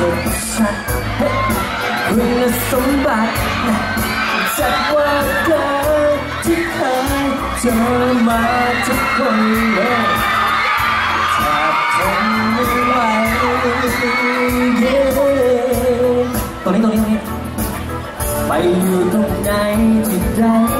ออกจะชัดเฮ้คุณสมบัติจัดว่าเกิดที่เคยเจอมาทุกคนเลยแทบทนไม่ไหวเย้ตรงนี้ตรงนี้ตรงนี้ ไปอยู่ตรงไหนที่ได้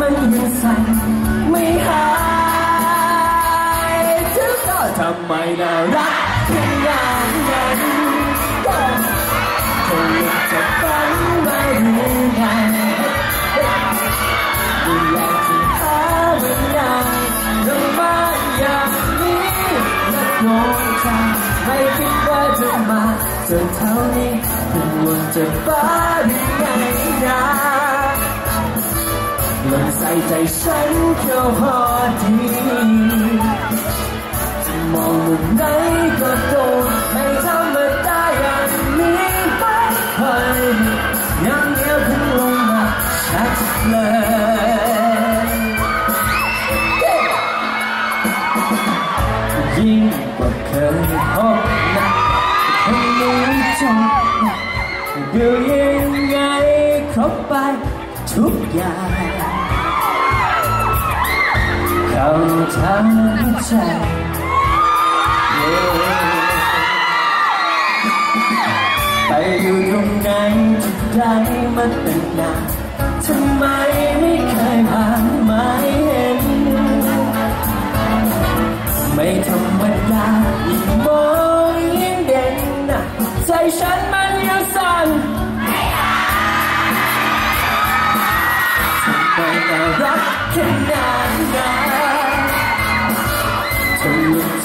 มันยังสั่นไม่หายถึงก็ทำไมน่ารักขนาดนั้นก็คงจะฝันมาเรื่อยๆดูแลที่หาไม่ได้ลำบากอย่างนี้และโดนใจไม่คิดว่าจะมาจนเท่านี้เป็นวันจะบ้าหรือไงนะลองใส่ใจฉันเข้ นไม่ธรรมดาอย่างนี้ไม่เคยยังเดียวเพิ่งลงมาชัดเลย ยิ่งกว่าเคยพบนะคนนี้จบดูยังไงครบไปทุกอย่าง เขาทำใจไปอยู่ตรงไหนที่ได้มาตั้งนานทำไมไม่เคยผ่านมาเห็น ไม่ธรรมดายิ่งมองยิ่งเด่นนะใจฉันมันยังสั่นทำไมน่ารักขน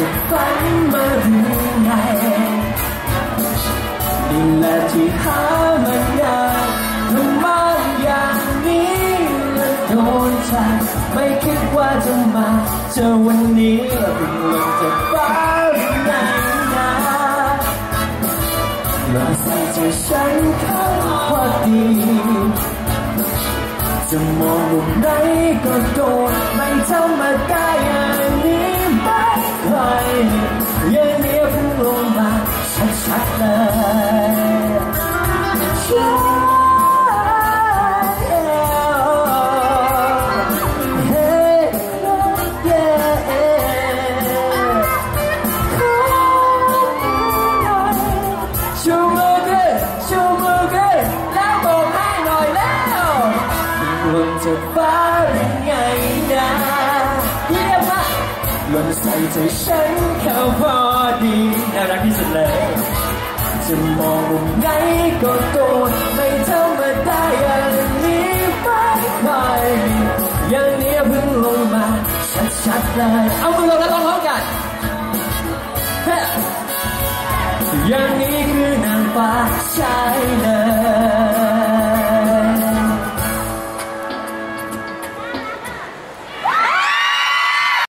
จะฝันมาหรือไงนี่แหละที่หามันนานลำบากอย่างนี้และโดนใจไม่คิดว่าจะมาเจอวันนี้เป็นวันจะบ้าหรือไงนะลองใส่ใจฉันเข้าพอดีจะมองมุมไหนก็โดนไม่ธรรมดาอย่างนี้ quay Với nghĩa phú lô mà sạch sạch lên Hãy subscribe cho kênh Ghiền Mì Gõ Để không bỏ lỡ những video hấp dẫn ใส่ใจฉันเข้าพอดีน่ารักที่สุดเลย จะมองมุมไหนก็โกรธไม่ธรรมด้อย่างนี้ไปไปอย่างนี้เพิ่งลงมาชัดชัดเลยเอามือลงแล้วร้องร้องกันอย่างนี้คือนางฟ้าชายนา